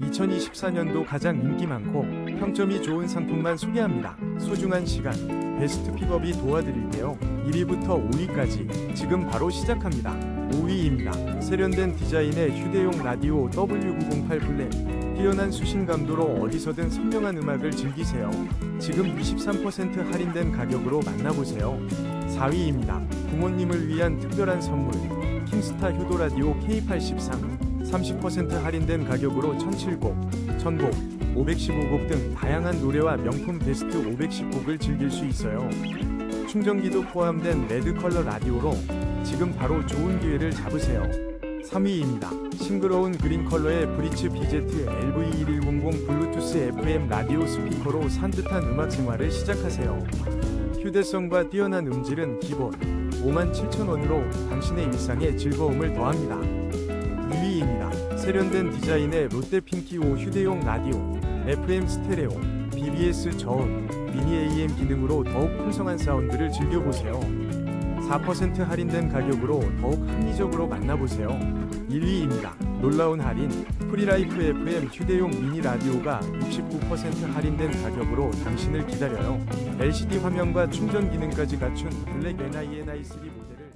2024년도 가장 인기 많고 평점이 좋은 상품만 소개합니다. 소중한 시간, 베스트 픽업이 도와드릴게요. 1위부터 5위까지 지금 바로 시작합니다. 5위입니다. 세련된 디자인의 휴대용 라디오 W908 블랙. 뛰어난 수신 감도로 어디서든 선명한 음악을 즐기세요. 지금 23% 할인된 가격으로 만나보세요. 4위입니다. 부모님을 위한 특별한 선물. 킹스타 효도 라디오 K83. 30% 할인된 가격으로 1007곡, 1000곡, 515곡 등 다양한 노래와 명품 베스트 510곡을 즐길 수 있어요. 충전기도 포함된 레드 컬러 라디오로 지금 바로 좋은 기회를 잡으세요. 3위입니다. 싱그러운 그린 컬러의 브리츠 BZ LV1100 블루투스 FM 라디오 스피커로 산뜻한 음악 생활을 시작하세요. 휴대성과 뛰어난 음질은 기본 57,000원으로 당신의 일상에 즐거움을 더합니다. 2위입니다. 세련된 디자인의 롯데 핑키오 휴대용 라디오, FM 스테레오, BBS 저음, 미니 AM 기능으로 더욱 풍성한 사운드를 즐겨보세요. 4% 할인된 가격으로 더욱 합리적으로 만나보세요. 1위입니다. 놀라운 할인, 프리라이프 FM 휴대용 미니 라디오가 69% 할인된 가격으로 당신을 기다려요. LCD 화면과 충전 기능까지 갖춘 블랙 NINI3 모델을